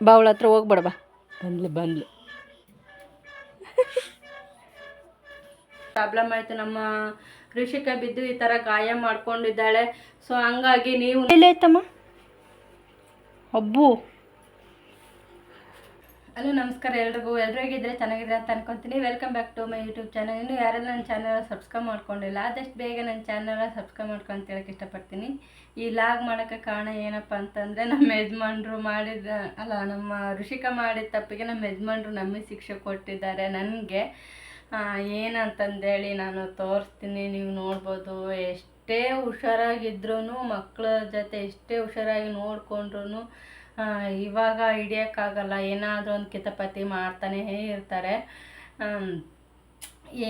ಬಾ ಅವಳ ಹತ್ರ ಹೋಗ್ಬೇಡ ಬಾ. ಬಂದ್ಲು ಬಂದ್ಲು. ಪ್ರಾಬ್ಲಮ್ ಆಯಿತು. ನಮ್ಮ ಋಷಿಕ ಬಿದ್ದು ಈ ಥರ ಗಾಯ ಮಾಡ್ಕೊಂಡಿದ್ದಾಳೆ. ಸೊ ಹಂಗಾಗಿ ನೀವು ಎಲ್ಲೈತಮ್ಮ ಅಬ್ಬು. ಹಲೋ ನಮಸ್ಕಾರ ಎಲ್ರಿಗೂ. ಎಲ್ಲರೂ ಹೇಗಿದ್ರೆ ಚೆನ್ನಾಗಿದ್ರೆ ಅಂತ ಅನ್ಕೊಂತೀನಿ. Welcome back to my YouTube channel ಇನ್ನು ಯಾರೆಲ್ಲ ನನ್ನ ಚಾನಲ್ ಸಬ್ಸ್ಕ್ರೈಬ್ ಮಾಡ್ಕೊಂಡಿಲ್ಲ, ಆದಷ್ಟು ಬೇಗ ನನ್ನ ಚಾನಲ್ ಸಬ್ಸ್ಕ್ರೈಬ್ ಮಾಡ್ಕೊಂಡು ಹೇಳಕ್ಕೆ ಇಷ್ಟಪಡ್ತೀನಿ. ಈ ಲಾಗ್ ಮಾಡೋಕ್ಕೆ ಕಾರಣ ಏನಪ್ಪ ಅಂತಂದರೆ, ನಮ್ಮ ಯಜಮಾನ್ರು ಮಾಡಿದ, ಅಲ್ಲ, ನಮ್ಮ ಋಷಿಕ ಮಾಡಿದ ತಪ್ಪಿಗೆ ನಮ್ಮ ಯಜಮಾನ್ರು ನಮಗೆ ಶಿಕ್ಷೆ ಕೊಟ್ಟಿದ್ದಾರೆ ನನಗೆ. ಏನಂತಂದೇಳಿ ನಾನು ತೋರಿಸ್ತೀನಿ. ನೀವು ನೋಡ್ಬೋದು, ಎಷ್ಟೇ ಹುಷಾರಾಗಿದ್ರೂ ಮಕ್ಕಳ ಜೊತೆ ಎಷ್ಟೇ ಹುಷಾರಾಗಿ ನೋಡಿಕೊಂಡ್ರು ಇವಾಗ ಹಿಡಿಯೋಕ್ಕಾಗಲ್ಲ. ಏನಾದರೂ ಒಂದು ಕಿತಪತಿ ಮಾಡ್ತಾನೇ ಇರ್ತಾರೆ.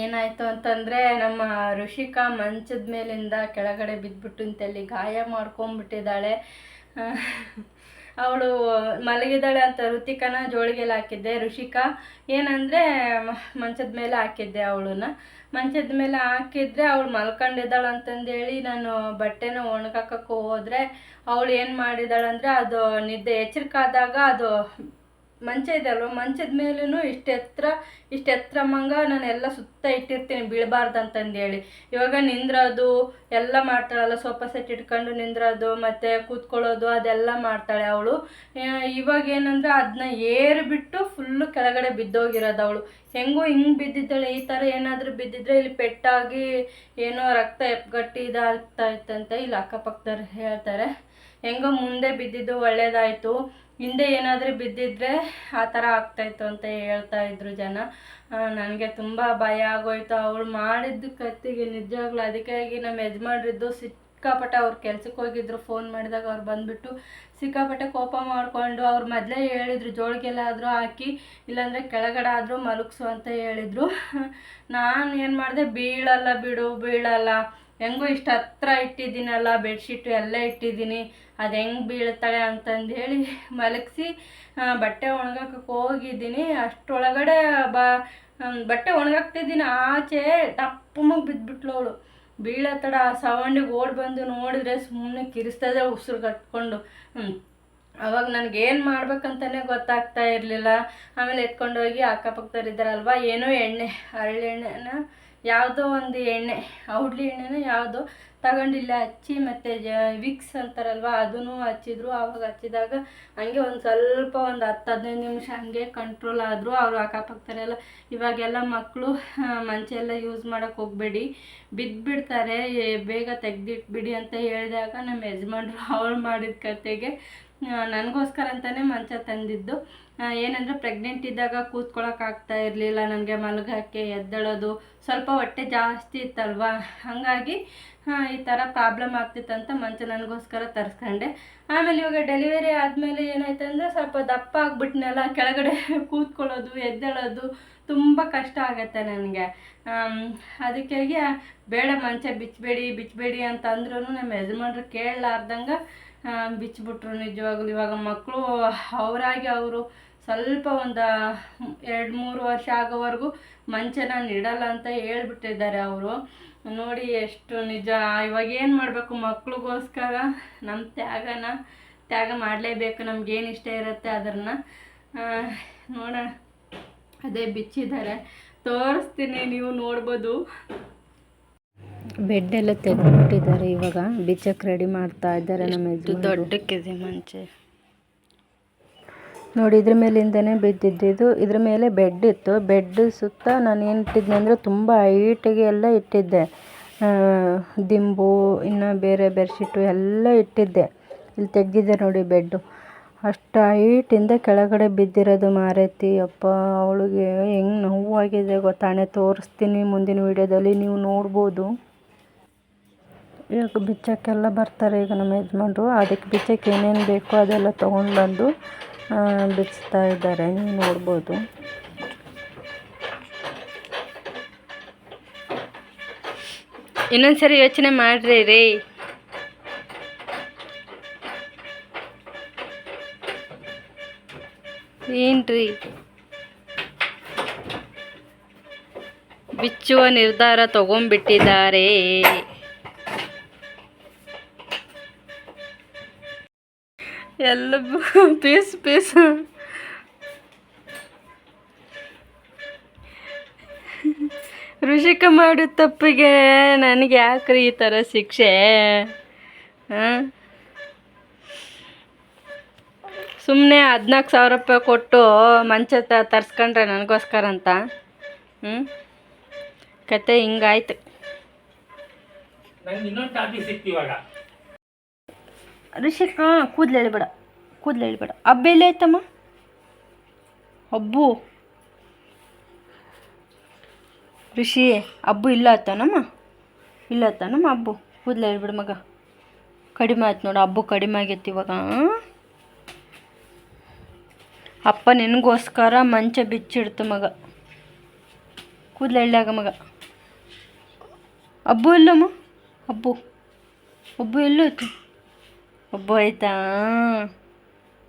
ಏನಾಯಿತು ಅಂತಂದರೆ, ನಮ್ಮ ಋಷಿಕಾ ಮಂಚದ ಮೇಲಿಂದ ಕೆಳಗಡೆ ಬಿದ್ದುಬಿಟ್ಟು ಇಂತಲ್ಲಿ ಗಾಯ ಮಾಡ್ಕೊಂಬಿಟ್ಟಿದ್ದಾಳೆ ಅವಳು ಮಲಗಿದಾಳೆ ಅಂತ ಋತಿಕನ ಜೋಳಿಗೆಲ್ಲ ಹಾಕಿದ್ದೆ. ಋಷಿಕಾ, ಏನಂದರೆ ಮಂಚದ ಮೇಲೆ ಹಾಕಿದ್ದೆ ಅವಳನ್ನ. ಮಂಚದ ಮೇಲೆ ಹಾಕಿದ್ರೆ ಅವಳು ಮಲ್ಕೊಂಡಿದ್ದಾಳೆ ಅಂತಂದೇಳಿ ನಾನು ಬಟ್ಟೆನ ಒಣಗಾಕಕ್ಕೆ ಹೋದರೆ ಅವಳು ಏನು ಮಾಡಿದಾಳಂದ್ರೆ ಅದು ನಿದ್ದೆ ಎಚ್ಚರಿಕಾದಾಗ ಅದು ಮಂಚ ಇದೆ ಅಲ್ವ? ಮಂಚದ ಮೇಲೂ ಇಷ್ಟು ಎತ್ತರ ಇಷ್ಟು ಎತ್ತರ ಮಂಗ ನಾನು ಎಲ್ಲ ಸುತ್ತ ಇಟ್ಟಿರ್ತೀನಿ, ಬೀಳಬಾರ್ದು ಅಂತಂದೇಳಿ. ಇವಾಗ ನಿಂದ್ರೋದು, ಎಲ್ಲ ಮಾಡ್ತಾಳಲ್ಲ, ಸೋಫಾ ಸೆಟ್ ಇಟ್ಕೊಂಡು ನಿಂದ್ರೋದು, ಮತ್ತು ಕೂತ್ಕೊಳ್ಳೋದು, ಅದೆಲ್ಲ ಮಾಡ್ತಾಳೆ ಅವಳು. ಇವಾಗ ಏನಂದ್ರೆ ಅದನ್ನ ಏರಿಬಿಟ್ಟು ಫುಲ್ಲು ಕೆಳಗಡೆ ಬಿದ್ದೋಗಿರೋದು ಅವಳು. ಹೆಂಗೋ ಹಿಂಗೆ ಬಿದ್ದಿದ್ದಾಳೆ, ಈ ಥರ ಏನಾದರೂ ಬಿದ್ದಿದ್ರೆ ಇಲ್ಲಿ ಪೆಟ್ಟಾಗಿ ಏನೋ ರಕ್ತ ಎಪ್ಗಟ್ಟಿ ಇದಾಗ್ತಾ ಇತ್ತಂತೆ. ಇಲ್ಲಿ, ಅಕ್ಕಪಕ್ಕದವ್ರು ಹೇಳ್ತಾರೆ. ಹೆಂಗೋ ಮುಂದೆ ಬಿದ್ದಿದ್ದು ಒಳ್ಳೇದಾಯಿತು. ಹಿಂದೆ ಏನಾದರೂ ಬಿದ್ದಿದ್ರೆ ಆ ಥರ ಆಗ್ತಾಯಿತ್ತು ಅಂತ ಹೇಳ್ತಾ ಇದ್ರು ಜನ. ನನಗೆ ತುಂಬ ಭಯ ಆಗೋಯ್ತು. ಅವಳು ಮಾಡಿದ್ದು ಕತ್ತಿಗೆ ನಿಜವಾಗ್ಲೂ ಅದಕ್ಕಾಗಿ ನಮ್ಮ ಯಜಮಾನ್ರಿದ್ದು ಸಿಕ್ಕಾಪಟ್ಟೆ ಅವ್ರು ಕೆಲ್ಸಕ್ಕೆ ಹೋಗಿದ್ರು. ಫೋನ್ ಮಾಡಿದಾಗ ಅವ್ರು ಬಂದುಬಿಟ್ಟು ಸಿಕ್ಕಾಪಟ್ಟೆ ಕೋಪ ಮಾಡಿಕೊಂಡು ಅವ್ರು ಮೊದಲೇ ಹೇಳಿದ್ರು ಜೋಳಿಗೆಲ್ಲಾದರೂ ಹಾಕಿ, ಇಲ್ಲಾಂದರೆ ಕೆಳಗಡೆ ಆದರೂ ಮಲಗಿಸು ಅಂತ ಹೇಳಿದರು. ನಾನು ಏನು ಮಾಡಿದೆ, ಬೀಳಲ್ಲ ಬಿಡು, ಬೀಳಲ್ಲ. ಹೆಂಗೂ ಇಷ್ಟು ಹತ್ರ ಇಟ್ಟಿದ್ದೀನಲ್ಲ ಬೆಡ್ಶೀಟು ಎಲ್ಲ ಇಟ್ಟಿದ್ದೀನಿ. ಅದು ಹೆಂಗೆ ಬೀಳ್ತಾಳೆ ಅಂತಂದು ಹೇಳಿ ಮಲಗಿಸಿ ಬಟ್ಟೆ ಒಣಗಕ್ಕೆ ಹೋಗಿದ್ದೀನಿ. ಅಷ್ಟರೊಳಗಡೆ ಬ ಬಟ್ಟೆ ಒಣಗಾಕ್ತಿದ್ದೀನಿ. ಆಚೆ ಟಪ್ಪಮಗೆ ಬಿದ್ದುಬಿಟ್ಲು ಅವಳು. ಬೀಳ ತಡ ಆ ಸೌಂಡಿಗೆ ಓಡಿ ಬಂದು ನೋಡಿದ್ರೆ ಸುಮ್ಮನೆ ಕಿರಿಸ್ತದೆ ಉಸಿರು ಕಟ್ಕೊಂಡು. ಅವಾಗ ನನಗೆ ಏನು ಮಾಡ್ಬೇಕಂತಲೇ ಗೊತ್ತಾಗ್ತಾ ಇರಲಿಲ್ಲ. ಆಮೇಲೆ ಎತ್ಕೊಂಡೋಗಿ ಅಕ್ಕಪಕ್ಕದವ್ರು ಇದ್ದಾರಲ್ವ, ಏನೋ ಎಣ್ಣೆ ಹರಳೆಣ್ಣೆನ ಯಾವುದೋ ಒಂದು ಎಣ್ಣೆ ಔಡ್ಲಿ ಎಣ್ಣೆನ ಯಾವುದೋ ತಗೊಂಡಿಲ್ಲ ಹಚ್ಚಿ ಮತ್ತು ಜ, ವಿಕ್ಸ್ ಅಂತಾರಲ್ವ, ಅದನ್ನು ಹಚ್ಚಿದ್ರು. ಆವಾಗ ಹಚ್ಚಿದಾಗ ಹಂಗೆ ಒಂದು ಸ್ವಲ್ಪ ಒಂದು ಹತ್ತು ಹದಿನೈದು ನಿಮಿಷ ಹಂಗೆ ಕಂಟ್ರೋಲ್ ಆದರೂ. ಅವರು ಅಕ್ಕಪಕ್ಕದವರೆಲ್ಲ ಇವಾಗೆಲ್ಲ ಮಕ್ಕಳು ಮಂಚೆಲ್ಲ ಯೂಸ್ ಮಾಡೋಕ್ಕೆ ಹೋಗಬೇಡಿ. ಬಿದ್ದುಬಿಡ್ತಾರೆ ಬೇಗ ತೆಗ್ದಿಟ್ಬಿಡಿ ಅಂತ ಹೇಳಿದಾಗ ನಮ್ಮ ಯಜಮಾನ್ರು ಅವಳು ಮಾಡಿದ ಕತೆಗೆ ನನಗೋಸ್ಕರ ಅಂತಲೇ ಮಂಚ ತಂದಿದ್ದು. ಏನಂದರೆ ಪ್ರೆಗ್ನೆಂಟ್ ಇದ್ದಾಗ ಕೂತ್ಕೊಳ್ಳೋಕ್ಕಾಗ್ತಾ ಇರಲಿಲ್ಲ, ನನಗೆ ಮಲಗಕ್ಕೆ ಎದ್ದೇಳೋದು, ಸ್ವಲ್ಪ ಹೊಟ್ಟೆ ಜಾಸ್ತಿ ಇತ್ತಲ್ವಾ? ಹಾಗಾಗಿ ಈ ಥರ ಪ್ರಾಬ್ಲಮ್ ಆಗ್ತಿತ್ತಂತ ಮಂಚ ನನಗೋಸ್ಕರ ತರಿಸ್ಕೊಂಡೆ. ಆಮೇಲೆ ಇವಾಗ ಡೆಲಿವರಿ ಆದಮೇಲೆ ಏನಾಯ್ತು ಅಂದರೆ ಸ್ವಲ್ಪ ದಪ್ಪ ಆಗ್ಬಿಟ್ನೆಲ್ಲ, ಕೆಳಗಡೆ ಕೂತ್ಕೊಳ್ಳೋದು, ಎದ್ದೇಳೋದು, ತುಂಬ ಕಷ್ಟ ಆಗುತ್ತೆ ನನಗೆ. ಅದಕ್ಕಾಗಿ ಬೇಡ ಮಂಚ ಬಿಚ್ಚಬೇಡಿ ಬಿಚ್ಚಬೇಡಿ ಅಂತ ಅಂದ್ರೂ ನಮ್ಮ ಯಜಮಾನ್ರು ಕೇಳಲಾರ್ದಂಗೆ ಬಿಚ್ಚಿಬಿಟ್ರು ನಿಜವಾಗ್ಲೂ. ಇವಾಗ ಮಕ್ಕಳು ಅವರಾಗಿ ಅವರು ಸ್ವಲ್ಪ ಒಂದು ಎರಡು ಮೂರು ವರ್ಷ ಆಗೋವರೆಗೂ ಮಂಚನ ನೀಡಲ್ಲ ಅಂತ ಹೇಳ್ಬಿಟ್ಟಿದ್ದಾರೆ ಅವರು. ನೋಡಿ ಎಷ್ಟು ನಿಜ. ಇವಾಗ ಏನು ಮಾಡಬೇಕು ಮಕ್ಳಿಗೋಸ್ಕರ? ನಮ್ಮ ತ್ಯಾಗನ ತ್ಯಾಗ ಮಾಡಲೇಬೇಕು. ನಮ್ಗೇನು ಇಷ್ಟ ಇರುತ್ತೆ ಅದನ್ನು ನೋಡೋಣ. ಅದೇ ಬಿಚ್ಚಿದ್ದಾರೆ. ತೋರಿಸ್ತೀನಿ ನೀವು ನೋಡ್ಬೋದು. ಬೆಡ್ ಎಲ್ಲ ತೆಗೆದುಬಿಟ್ಟಿದ್ದಾರೆ ಇವಾಗ. ಬಿಚ್ಚಕ್ಕೆ ರೆಡಿ ಮಾಡ್ತಾ ಇದ್ದಾರೆ ನಮ್ಮ ದೊಡ್ಡಕ್ಕಿದೆ ಮಂಚೆ. ನೋಡಿ, ಇದ್ರ ಮೇಲಿಂದನೇ ಬಿದ್ದಿದ್ದು ಇದ್ರ ಮೇಲೆ ಬೆಡ್ ಇತ್ತು. ಬೆಡ್ ಸುತ್ತ ನಾನು ಏನು ಇಟ್ಟಿದ್ದೆ ಅಂದರೆ ತುಂಬ ಹೈಟಿಗೆ ಎಲ್ಲ ಇಟ್ಟಿದ್ದೆ. ದಿಂಬು, ಇನ್ನು ಬೇರೆ ಬೆಡ್ಶೀಟು ಎಲ್ಲ ಇಟ್ಟಿದ್ದೆ. ಇಲ್ಲಿ ತೆಗ್ದಿದ್ದೆ ನೋಡಿ ಬೆಡ್ಡು ಅಷ್ಟು ಹೈಟಿಂದ ಕೆಳಗಡೆ ಬಿದ್ದಿರೋದು ಮಾರೈತಿ. ಅಪ್ಪ, ಅವಳಿಗೆ ಹೆಂಗೆ ನೋವಾಗಿದೆ ಗೊತ್ತಾಣೆ ತೋರಿಸ್ತೀನಿ ಮುಂದಿನ ವೀಡಿಯೋದಲ್ಲಿ. ನೀವು ನೋಡ್ಬೋದು. ಈಗ ಬಿಚ್ಚಕ್ಕೆಲ್ಲ ಬರ್ತಾರೆ ಈಗ ನಮ್ಮ ಯಜಮಾನ್ರು. ಅದಕ್ಕೆ ಬಿಚ್ಚಕ್ಕೆ ಏನೇನು ಬೇಕೋ ಅದೆಲ್ಲ ತೊಗೊಂಡು ಬಂದು ಬಿಚ್ತಾ ಇದ್ದಾರೆ. ನೀವು ನೋಡ್ಬೋದು. ಇನ್ನೊಂದ್ಸರಿ ಯೋಚನೆ ಮಾಡ್ರಿ ರೀ. ಏನ್ರಿ? ಬಿಚ್ಚುವ ನಿರ್ಧಾರ ತಗೊಂಡ್ಬಿಟ್ಟಿದ್ದಾರೆ. ಎಲ್ಲ ಪೀಸ್ ಪೀಸ್. ಋಷಿಕ ಮಾಡಿದ ತಪ್ಪಿಗೆ ನನಗೆ ಯಾಕ್ರಿ ಈ ಥರ ಶಿಕ್ಷೆ? ಹಾಂ? ಸುಮ್ಮನೆ ಹದಿನಾಲ್ಕು ಸಾವಿರ ರೂಪಾಯಿ ಕೊಟ್ಟು ಮಂಚ ತರಿಸ್ಕೊಂಡ್ರೆ ನನಗೋಸ್ಕರ ಅಂತ. ಹ್ಞೂ ಕತೆ ಹಿಂಗಾಯ್ತು. ಋಷಿಕ ಕೂದಲೇಳಿ ಬಿಡ ಕೂದಲು ಹೇಳ್ಬೇಡ ಹಬ್ಬ ತಮ್ಮ ಐತಮ್ಮ ಹಬ್ಬು. ಋಷಿ, ಹಬ್ಬು ಇಲ್ಲ ಆತನಮ್ಮ ಇಲ್ಲ ಆತನಮ್ಮ ಹಬ್ಬು. ಕೂದಲು ಹೇಳ್ಬಿಡು ಮಗ. ಕಡಿಮೆ ಆಯ್ತು ನೋಡು, ಹಬ್ಬು ಕಡಿಮೆ ಆಗೈತಿ ಇವಾಗ ಅಪ್ಪ ನಿನಗೋಸ್ಕರ ಮಂಚ ಬಿಚ್ಚಿಡ್ತು ಮಗ. ಕೂದಲು ಹೇಳಾಗ ಮಗ. ಹಬ್ಬು ಇಲ್ಲಮ್ಮ? ಹಬ್ಬು. ಹಬ್ಬು ಎಲ್ಲೋಯ್ತು. ಹಬ್ಬು ಆಯ್ತಾ?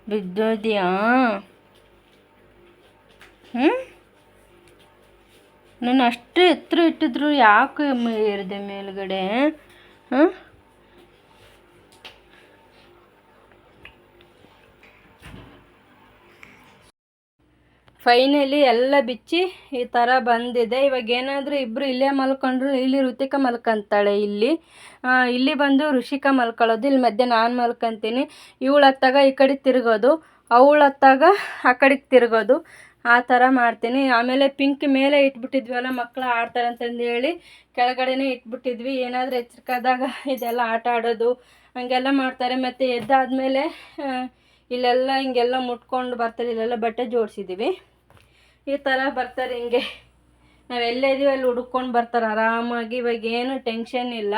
ಬಿದ್ದೋದ್ಯಾ? ಹ್ಞೂ ನಾನು ಅಷ್ಟು ಎತ್ತರ ಇಟ್ಟಿದ್ರು ಯಾಕೆ ಏರಿದೆ ಮೇಲುಗಡೆ ಹಾಂ ಫೈನಲಿ ಎಲ್ಲ ಬಿಚ್ಚಿ ಈ ಥರ ಬಂದಿದೆ. ಇವಾಗ ಏನಾದರೂ ಇಬ್ಬರು ಇಲ್ಲೇ ಮಲ್ಕೊಂಡ್ರು, ಇಲ್ಲಿ ಋತಿಕ ಮಲ್ಕೊಂತಾಳೆ ಇಲ್ಲಿ. ಇಲ್ಲಿ ಬಂದು ಋಷಿಕ ಮಲ್ಕೊಳ್ಳೋದು, ಇಲ್ಲಿ ಮಧ್ಯೆ ನಾನು ಮಲ್ಕೊತೀನಿ. ಇವಳು ಹತ್ತಾಗ ಈ ಕಡೆ ತಿರುಗೋದು, ಅವಳು ಹತ್ತಾಗ ಆ ಕಡೆಗೆ ತಿರುಗೋದು. ಆ ಥರ ಮಾಡ್ತೀನಿ. ಆಮೇಲೆ ಪಿಂಕ್ ಮೇಲೆ ಇಟ್ಬಿಟ್ಟಿದ್ವಲ್ಲ ಮಕ್ಕಳು ಆಡ್ತಾರೆ ಅಂತಂದು ಹೇಳಿ ಕೆಳಗಡೆನೇ ಇಟ್ಬಿಟ್ಟಿದ್ವಿ. ಏನಾದರೂ ಎಚ್ಚರಿಕಾದಾಗ ಇದೆಲ್ಲ ಆಟ ಆಡೋದು, ಹಂಗೆಲ್ಲ ಮಾಡ್ತಾರೆ. ಮತ್ತು ಎದ್ದಾದಮೇಲೆ ಇಲ್ಲೆಲ್ಲ ಹಿಂಗೆಲ್ಲ ಮುಟ್ಕೊಂಡು ಬರ್ತಾರೆ, ಇಲ್ಲೆಲ್ಲ ಬಟ್ಟೆ ಜೋಡಿಸಿದ್ದೀವಿ ಈ ಥರ ಬರ್ತಾರೆ ಹಿಂಗೆ. ನಾವು ಇದೀವಿ, ಅಲ್ಲಿ ಹುಡ್ಕೊಂಡು ಬರ್ತಾರೆ, ಆರಾಮಾಗಿ. ಇವಾಗ ಏನು ಟೆನ್ಷನ್ ಇಲ್ಲ.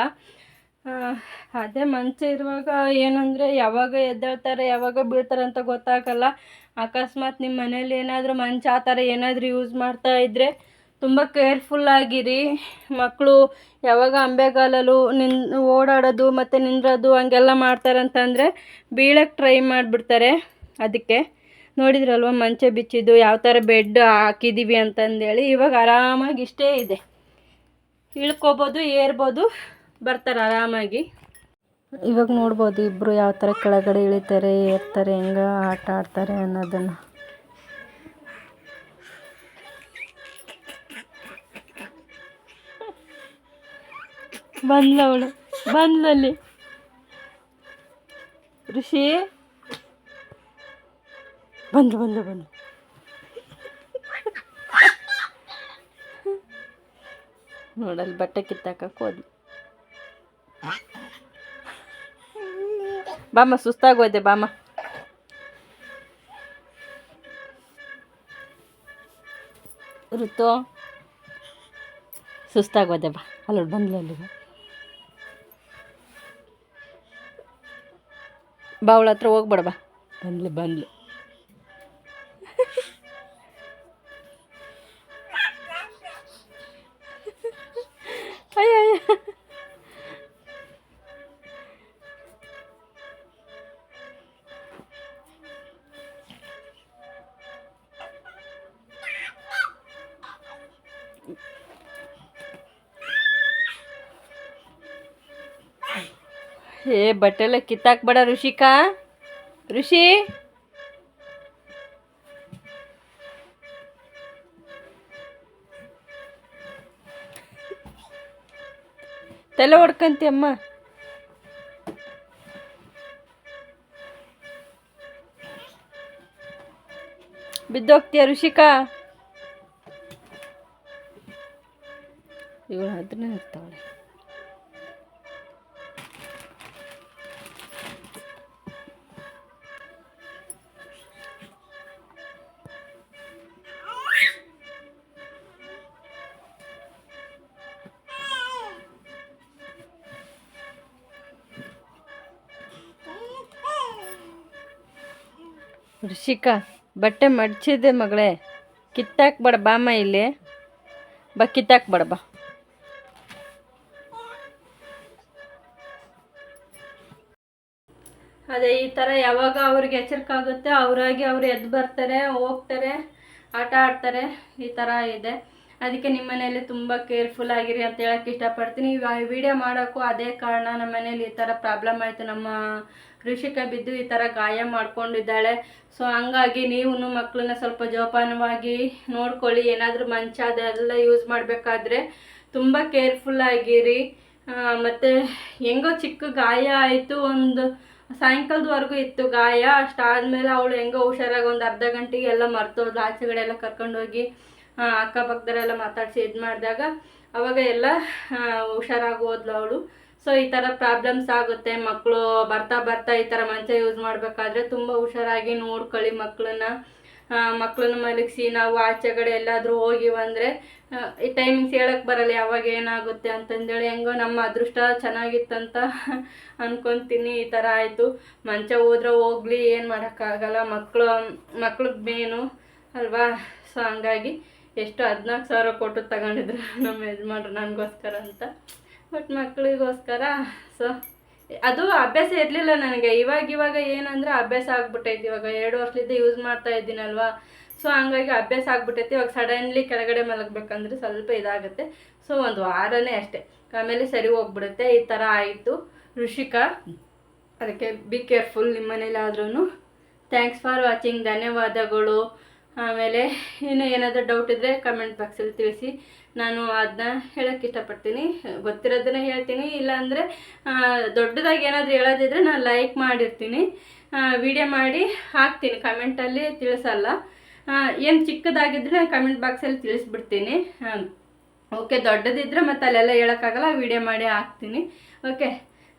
ಅದೇ ಮನಸ್ಸು ಇರುವಾಗ ಏನಂದರೆ ಯಾವಾಗ ಎದ್ದೇಳ್ತಾರೆ, ಯಾವಾಗ ಬೀಳ್ತಾರೆ ಅಂತ ಗೊತ್ತಾಗಲ್ಲ. ಅಕಸ್ಮಾತ್ ನಿಮ್ಮ ಮನೇಲಿ ಏನಾದರೂ ಮಂಚ ಆ ಥರ ಏನಾದರೂ ಯೂಸ್ ಮಾಡ್ತಾ ಇದ್ದರೆ ತುಂಬ ಕೇರ್ಫುಲ್ ಆಗಿರಿ. ಮಕ್ಕಳು ಯಾವಾಗ ಅಂಬೆಗಾಲಲ್ಲೂ ನಿನ್, ಓಡಾಡೋದು ಮತ್ತು ನಿಂದ್ರೋದು ಹಂಗೆಲ್ಲ ಮಾಡ್ತಾರೆ ಅಂತಂದರೆ ಬೀಳಕ್ಕೆ ಟ್ರೈ ಮಾಡಿಬಿಡ್ತಾರೆ. ಅದಕ್ಕೆ ನೋಡಿದ್ರಲ್ವ, ಮಂಚೆ ಬಿಚ್ಚಿದ್ದು, ಯಾವ ಥರ ಬೆಡ್ ಹಾಕಿದ್ದೀವಿ ಅಂತಂದೇಳಿ ಇವಾಗ ಆರಾಮಾಗಿ ಇಷ್ಟೇ ಇದೆ. ಇಳ್ಕೊಬೋದು, ಏರ್ಬೋದು, ಬರ್ತಾರೆ ಆರಾಮಾಗಿ. ಇವಾಗ ನೋಡ್ಬೋದು ಇಬ್ಬರು ಯಾವ ಥರ ಕೆಳಗಡೆ ಇಳಿತಾರೆ, ಏರ್ತಾರೆ, ಹೆಂಗೆ ಆಟ ಆಡ್ತಾರೆ ಅನ್ನೋದನ್ನು. ಬಂದ್ಲವಳು, ಬಂದ್ಲಲ್ಲಿ. ಋಷಿ? ಬಂದು ಬಂದು ಬಂದು ನೋಡಲ್ಲಿ ಬಟ್ಟೆ ಕಿತ್ತಾಕಕ್ಕೆ ಹೋದ್ಲು. ಬಾಮ್ಮ ಸುಸ್ತಾಗೋದೆ ಬಾಮ ಋತು ಸುಸ್ತಾಗೋದೆ ಬಾ. ಅಲ್ಲೋಡು, ಬಂದ್ಲು ಅಲ್ಲಿಗೆ. ಬಾ ಅವಳ ಹತ್ರ ಹೋಗ್ಬೇಡ, ಬಾ. ಬಂದ್ಲು ಬಂದ್ಲು. ಏ ಬಟ್ಟೆಲ್ಲ ಕಿತ್ತಾಕಬೇಡ ಋಷಿಕಾ. ಋಷಿ. ತಲೆ ಹೊಡ್ಕಂತಿ ಅಮ್ಮ. ಬಿದ್ದೋಗ್ತೀಯ ಋಷಿಕಾ. ಇವಳು ಅದನ್ನೇ ಇರ್ತಾವಳೆ ಋಷಿಕಾ, ಬಟ್ಟೆ ಮಡ್ಚಿದೆ ಮಗಳೇ ಕಿತ್ತಾಕ್ಬೇಡ ಬಾಮ್ಮ ಇಲ್ಲಿ. ಬಾ ಕಿತ್ತಾಕ್ಬೇಡ ಬಾ. ಅದೇ ಈ ಥರ ಯಾವಾಗ ಅವ್ರಿಗೆ ಎಚ್ಚರಿಕೆ ಆಗುತ್ತೆ ಅವರಾಗಿ ಅವ್ರು ಎದ್ದು ಬರ್ತಾರೆ, ಹೋಗ್ತಾರೆ, ಆಟ ಆಡ್ತಾರೆ, ಈ ಥರ ಇದೆ. ಅದಕ್ಕೆ ನಿಮ್ಮ ಮನೆಯಲ್ಲಿ ತುಂಬ ಕೇರ್ಫುಲ್ ಆಗಿರಿ ಅಂತ ಹೇಳಕ್ಕೆ ಇಷ್ಟಪಡ್ತೀನಿ. ಈ ವಿಡಿಯೋ ಮಾಡೋಕ್ಕೂ ಅದೇ ಕಾರಣ ನಮ್ಮ ಮನೇಲಿ ಈ ಥರ ಪ್ರಾಬ್ಲಮ್ ಆಯಿತು ನಮ್ಮ ಕೃಷಿಕ ಬಿದ್ದು ಈ ಥರ ಗಾಯ ಮಾಡ್ಕೊಂಡಿದ್ದಾಳೆ. ಸೊ ಹಂಗಾಗಿ ನೀವು ಮಕ್ಕಳನ್ನ ಸ್ವಲ್ಪ ಜೋಪಾನವಾಗಿ ನೋಡ್ಕೊಳ್ಳಿ. ಏನಾದರೂ ಮಂಚ ಅದೆಲ್ಲ ಯೂಸ್ ಮಾಡಬೇಕಾದ್ರೆ ತುಂಬ ಕೇರ್ಫುಲ್ ಆಗಿರಿ. ಆ, ಮತ್ತೆ ಹೆಂಗೋ ಚಿಕ್ಕ ಗಾಯ ಆಯಿತು ಒಂದು ಸಾಯಂಕಾಲದವರೆಗೂ ಇತ್ತು ಗಾಯ. ಅಷ್ಟಾದ್ಮೇಲೆ ಅವಳು ಹೆಂಗೋ ಹುಷಾರಾಗಿ ಒಂದು ಅರ್ಧ ಗಂಟೆಗೆ ಎಲ್ಲ ಮರ್ತೋದ್ಲು. ಆಚೆಗಡೆ ಎಲ್ಲ ಕರ್ಕೊಂಡೋಗಿ ಅಕ್ಕಪಕ್ಕದರೆಲ್ಲ ಮಾತಾಡಿಸಿ ಇದು ಮಾಡಿದಾಗ ಅವಾಗ ಎಲ್ಲ ಹುಷಾರಾಗೋದ್ಲು ಅವಳು. ಸೊ ಈ ಥರ ಪ್ರಾಬ್ಲಮ್ಸ್ ಆಗುತ್ತೆ. ಮಕ್ಕಳು ಬರ್ತಾ ಬರ್ತಾ ಈ ಥರ ಮಂಚ ಯೂಸ್ ಮಾಡಬೇಕಾದ್ರೆ ತುಂಬ ಹುಷಾರಾಗಿ ನೋಡ್ಕೊಳ್ಳಿ ಮಕ್ಕಳನ್ನ ಮಕ್ಕಳನ್ನ ಮಲಗಿಸಿ, ನಾವು ಆಚೆಗಡೆ ಎಲ್ಲಾದರೂ ಹೋಗಿ ಬಂದರೆ ಈ ಟೈಮಿಂಗ್ಸ್ ಹೇಳಕ್ಕೆ ಬರಲ್ಲ ಯಾವಾಗ ಏನಾಗುತ್ತೆ ಅಂತಂದೇಳಿ ಹೆಂಗೋ ನಮ್ಮ ಅದೃಷ್ಟ ಚೆನ್ನಾಗಿತ್ತಂತ ಅನ್ಕೊತೀನಿ. ಈ ಥರ ಆಯಿತು. ಮಂಚ ಹೋದ್ರೆ ಹೋಗ್ಲಿ, ಏನು ಮಾಡೋಕ್ಕಾಗಲ್ಲ. ಮಕ್ಕಳು ಮಕ್ಳಿಗೆ ಮೇನು ಅಲ್ವಾ? ಸೊ ಹಂಗಾಗಿ ಎಷ್ಟು ಹದಿನಾಲ್ಕು ಸಾವಿರ ಕೊಟ್ಟು ತಗೊಂಡಿದ್ರು ನಮ್ಮ ಯಜಮಾನ್ರು ನನಗೋಸ್ಕರ ಅಂತ. ಬಟ್ ಮಕ್ಕಳಿಗೋಸ್ಕರ ಸೊ ಅದು ಅಭ್ಯಾಸ ಇರಲಿಲ್ಲ ನನಗೆ. ಇವಾಗ ಇವಾಗ ಏನಂದ್ರೆ ಅಭ್ಯಾಸ ಆಗ್ಬಿಟ್ಟೈತಿ. ಇವಾಗ ಎರಡು ವರ್ಷದಿಂದ ಯೂಸ್ ಮಾಡ್ತಾ ಇದ್ದೀನಲ್ವಾ? ಸೊ ಹಂಗಾಗಿ ಅಭ್ಯಾಸ ಆಗ್ಬಿಟ್ಟೈತಿ. ಇವಾಗ ಸಡನ್ಲಿ ಕೆಳಗಡೆ ಮಲಗಬೇಕಂದ್ರೆ ಸ್ವಲ್ಪ ಇದಾಗುತ್ತೆ. ಸೊ ಒಂದು ವಾರನೇ ಅಷ್ಟೇ. ಆಮೇಲೆ ಸರಿ ಹೋಗ್ಬಿಡುತ್ತೆ. ಈ ಥರ ಆಯಿತು. ಋಷಿಕಾ, ಅದಕ್ಕೆ ಬಿ ಕೇರ್ಫುಲ್ ನಿಮ್ಮ ಮನೇಲಾದ್ರೂ ಥ್ಯಾಂಕ್ಸ್ ಫಾರ್ ವಾಚಿಂಗ್ ಧನ್ಯವಾದಗಳು. ಆಮೇಲೆ ಇನ್ನು ಏನಾದರೂ ಡೌಟ್ ಇದ್ದರೆ ಕಮೆಂಟ್ ಬಾಕ್ಸಲ್ಲಿ ತಿಳಿಸಿ. ನಾನು ಅದನ್ನ ಹೇಳೋಕ್ಕೆ ಇಷ್ಟಪಡ್ತೀನಿ. ಗೊತ್ತಿರೋದನ್ನ ಹೇಳ್ತೀನಿ. ಇಲ್ಲಾಂದರೆ ದೊಡ್ಡದಾಗಿ ಏನಾದರೂ ಹೇಳೋದಿದ್ರೆ ನಾನು ಲೈಕ್ ಮಾಡಿರ್ತೀನಿ. ವಿಡಿಯೋ ಮಾಡಿ ಹಾಕ್ತೀನಿ. ಕಮೆಂಟಲ್ಲಿ ತಿಳಿಸಲ್ಲ. ಏನು ಚಿಕ್ಕದಾಗಿದ್ದರೆ ನಾನು ಕಮೆಂಟ್ ಬಾಕ್ಸಲ್ಲಿ ತಿಳಿಸ್ಬಿಡ್ತೀನಿ. ಓಕೆ ದೊಡ್ಡದಿದ್ದರೆ ಮತ್ತೆ ಅಲ್ಲೆಲ್ಲ ಹೇಳೋಕ್ಕಾಗಲ್ಲ. ವಿಡಿಯೋ ಮಾಡಿ ಹಾಕ್ತೀನಿ. ಓಕೆ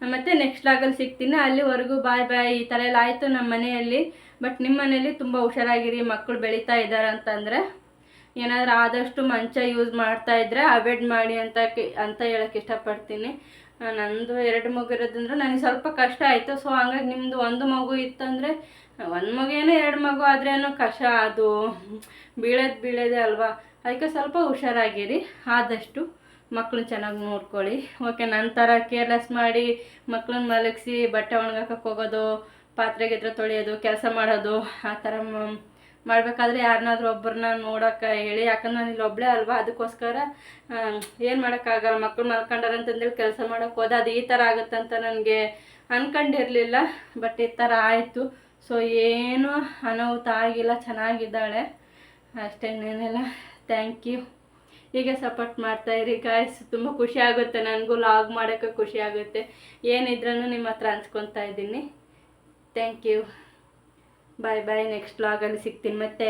ಮತ್ತು ನೆಕ್ಸ್ಟ್ ಲಾಗಲ್ಲಿ ಸಿಗ್ತೀನಿ. ಅಲ್ಲಿವರೆಗೂ ಬಾಯ್ ಬಾಯ್ ಈ ಥರ ಎಲ್ಲ ಆಯಿತು ನಮ್ಮ ಮನೆಯಲ್ಲಿ. ಬಟ್ ನಿಮ್ಮ ಮನೇಲಿ ತುಂಬ ಹುಷಾರಾಗಿರಿ ಮಕ್ಕಳು ಬೆಳೀತಾ ಇದ್ದಾರೆ ಅಂತಂದರೆ ಏನಾದರೂ ಆದಷ್ಟು ಮಂಚ ಯೂಸ್ ಮಾಡ್ತಾ ಇದ್ದರೆ ಅವಾಯ್ಡ್ ಮಾಡಿ ಅಂತ ಅಂತ ಹೇಳಕ್ಕೆ ಇಷ್ಟಪಡ್ತೀನಿ. ನಂದು ಎರಡು ಮಗು ಇರೋದಂದ್ರೆ ನನಗೆ ಸ್ವಲ್ಪ ಕಷ್ಟ ಆಯಿತು. ಸೊ ಹಂಗಾಗಿ ನಿಮ್ಮದು ಒಂದು ಮಗು ಇತ್ತಂದರೆ, ಒಂದು ಮಗು ಏನೋ ಎರಡು ಮಗು ಆದ್ರೇನು ಕಷ್ಟ, ಅದು ಬೀಳೋದು ಬೀಳೋದೆ ಅಲ್ವಾ? ಅದಕ್ಕೆ ಸ್ವಲ್ಪ ಹುಷಾರಾಗಿರಿ, ಆದಷ್ಟು ಮಕ್ಕಳನ್ನ ಚೆನ್ನಾಗಿ ನೋಡ್ಕೊಳ್ಳಿ. ಓಕೆ ನಂತರ ಕೇರ್ಲೆಸ್ ಮಾಡಿ ಮಕ್ಕಳನ್ನ ಮಲಗಿಸಿ ಬಟ್ಟೆ ಒಣಗಾಕಕ್ಕೆ ಹೋಗೋದು ಪಾತ್ರೆ ಗಿತ್ರೆ ತೊಳೆಯೋದು, ಕೆಲಸ ಮಾಡೋದು, ಆ ಥರ ಮಾಡಬೇಕಾದ್ರೆ ಯಾರನ್ನಾದ್ರೂ ಒಬ್ಬರನ್ನ ನೋಡೋಕೆ ಹೇಳಿ. ಯಾಕಂದ್ರೆ ನಾನು ಇಲ್ಲಿ ಒಬ್ಬಳೇ ಅಲ್ವಾ? ಅದಕ್ಕೋಸ್ಕರ ಏನು ಮಾಡೋಕ್ಕಾಗಲ್ಲ. ಮಕ್ಕಳು ಮಲ್ಕೊಂಡಾರ ಅಂತಂದೇಳಿ ಕೆಲಸ ಮಾಡೋಕೆ ಹೋದೆ. ಅದು ಈ ಥರ ಆಗುತ್ತಂತ ನನಗೆ ಅನ್ಕೊಂಡಿರಲಿಲ್ಲ. ಬಟ್ ಈ ಥರ ಆಯಿತು. ಸೊ, ಏನು ಅನಾಹುತ ಆಗಿಲ್ಲ. ಚೆನ್ನಾಗಿದ್ದಾಳೆ. ಅಷ್ಟೇ, ಇನ್ನೇನಿಲ್ಲ. ಥ್ಯಾಂಕ್ ಯು ಹೀಗೆ ಸಪೋರ್ಟ್ ಮಾಡ್ತಾ ಇರಿ ಗಾಯ್ಸ್ ತುಂಬ ಖುಷಿ ಆಗುತ್ತೆ. ನನಗೂ ಲಾಗ್ ಮಾಡೋಕ್ಕೆ ಖುಷಿ ಆಗುತ್ತೆ. ಏನಿದ್ರೂ ನಿಮ್ಮ ಹತ್ರ ಹಂಚ್ಕೊತಾ ಇದ್ದೀನಿ. Thank you bye bye next ವ್ಲಾಗಲ್ಲಿ ಸಿಗ್ತೀನಿ ಮತ್ತೆ.